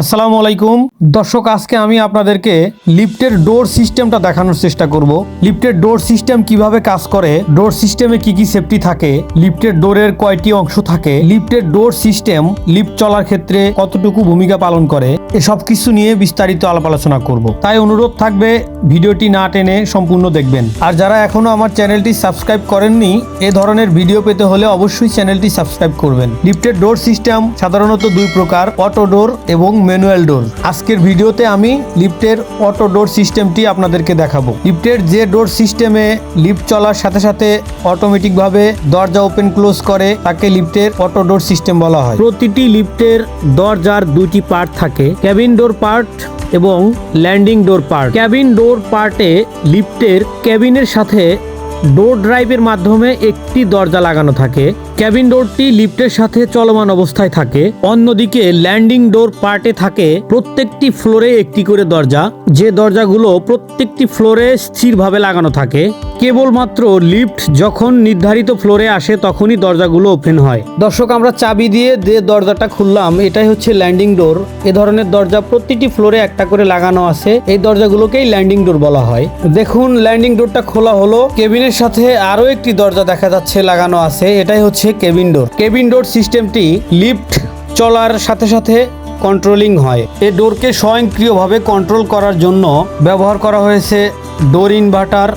আসসালামু আলাইকুম। দর্শক, আজকে আমি আপনাদেরকে লিফটের ডোর সিস্টেমটা দেখানোর চেষ্টা করব। লিফটের ডোর সিস্টেম কীভাবে কাজ করে, ডোর সিস্টেমে কি কি সেফটি থাকে, লিফটের ডোরের কয়টি অংশ থাকে, লিফটের ডোর সিস্টেম লিফট চলার ক্ষেত্রে কতটুকু ভূমিকা পালন করে এসব কিছু নিয়ে বিস্তারিত আলাপ আলোচনা করব। তাই অনুরোধ থাকবে, ভিডিওটি না টেনে সম্পূর্ণ দেখবেন। আর যারা এখনও আমার চ্যানেলটি সাবস্ক্রাইব করেননি, এ ধরনের ভিডিও পেতে হলে অবশ্যই চ্যানেলটি সাবস্ক্রাইব করবেন। লিফটের ডোর সিস্টেম সাধারণত দুই প্রকার, অটো ডোর এবং ম্যানুয়াল ডোর। আজকের ভিডিওতে আমি লিফটের অটো ডোর সিস্টেমটি আপনাদেরকে দেখাবো। লিফটের যে ডোর সিস্টেমে লিফট চলার সাথে সাথে অটোমেটিকভাবে দরজা ওপেন ক্লোজ করে, তাকে লিফটের অটো ডোর সিস্টেম বলা হয়। প্রতিটি লিফটের দরজার দুটি পার্ট থাকে। ক্যাবিন ডোর পার্ট এবং landing door part. Cabin door পার্টে লিফটের ক্যাবিনের সাথে ডোর ড্রাইভের মাধ্যমে একটি দরজা লাগানো থাকে। ক্যাবিন ডোরটি লিফটের সাথে চলমান অবস্থায় থাকে। অন্যদিকে ল্যান্ডিং ডোর পার্টে থাকে প্রত্যেকটি ফ্লোরে একটি করে দরজা। যে দরজাগুলো প্রত্যেকটি ফ্লোরে স্থিরভাবে লাগানো থাকে। কেবলমাত্র লিফট যখন নির্ধারিত ফ্লোরে আসে তখনই দরজাগুলো ওপেন হয়। দর্শক, আমরা চাবি দিয়ে যে দরজাটা খুললাম, এটাই হচ্ছে ল্যান্ডিং ডোর। এ ধরনের দরজা প্রতিটি ফ্লোরে একটা করে লাগানো আছে। এই দরজাগুলোকেই ল্যান্ডিং ডোর বলা হয়। দেখুন, ল্যান্ডিং ডোরটা খোলা হলো। কেবিনের সাথে আরও একটি দরজা দেখা যাচ্ছে লাগানো আছে। এটাই হচ্ছে কেবিন ডোর। কেবিন ডোর সিস্টেমটি লিফট চলার সাথে সাথে কন্ট্রোলিং হয়। এ ডোরকে স্বয়ংক্রিয়ভাবে কন্ট্রোল করার জন্য ব্যবহার করা হয়েছে ডোর ইনভার্টার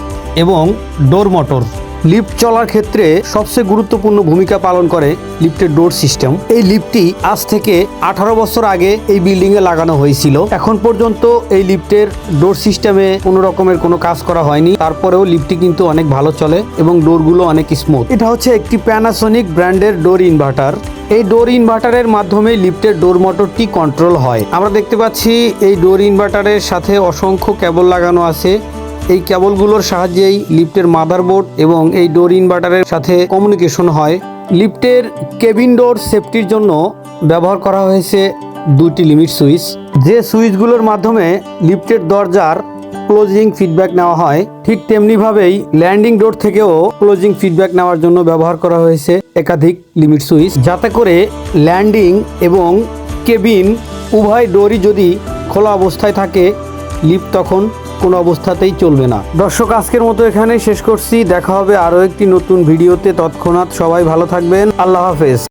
এবং ডোর মোটর। লিফট চলার ক্ষেত্রে সবচেয়ে গুরুত্বপূর্ণ ভূমিকা পালন করে লিফটের ডোর সিস্টেম। এই লিফটটি আজ থেকে আঠারো বছর আগে এই বিল্ডিং এ লাগানো হয়েছিল। এখন পর্যন্ত এই লিফটের ডোর সিস্টেমে কোনো রকমের কোনো কাজ করা হয়নি। তারপরেও লিফটটি কিন্তু অনেক ভালো চলে এবং ডোরগুলো অনেক স্মুথ এটা হচ্ছে একটি প্যানাসোনিক ব্র্যান্ডের ডোর ইনভার্টার এই ডোর ইনভার্টারের মাধ্যমে লিফটের ডোর মোটরটি কন্ট্রোল হয়। আমরা দেখতে পাচ্ছি এই ডোর ইনভার্টারের সাথে অসংখ্য কেবল লাগানো আছে। এই কেবলগুলোর সাহায্যেই লিফটের মাদারবোর্ড এবং এই ডোর ইনভার্টারের সাথে কমিউনিকেশন হয়। লিফটের কেবিন ডোর সেফটির জন্য ব্যবহার করা হয়েছে দুটি লিমিট সুইচ। যে সুইচগুলোর মাধ্যমে লিফটের দরজার ক্লোজিং ফিডব্যাক নেওয়া হয়, ঠিক তেমনিভাবেই ল্যান্ডিং ডোর থেকেও ক্লোজিং ফিডব্যাক নেওয়ার জন্য ব্যবহার করা হয়েছে একাধিক লিমিট সুইচ। যাতে করে ল্যান্ডিং এবং কেবিন উভয় ডোরই যদি খোলা অবস্থায় থাকে, লিফট তখন কোনো অবস্থাতেই চলবে না। দর্শক, আজকের মতো এখানেই শেষ করছি। দেখা হবে আরও একটি নতুন ভিডিওতে। তৎক্ষণাৎ সবাই ভালো থাকবেন। আল্লাহ হাফেজ।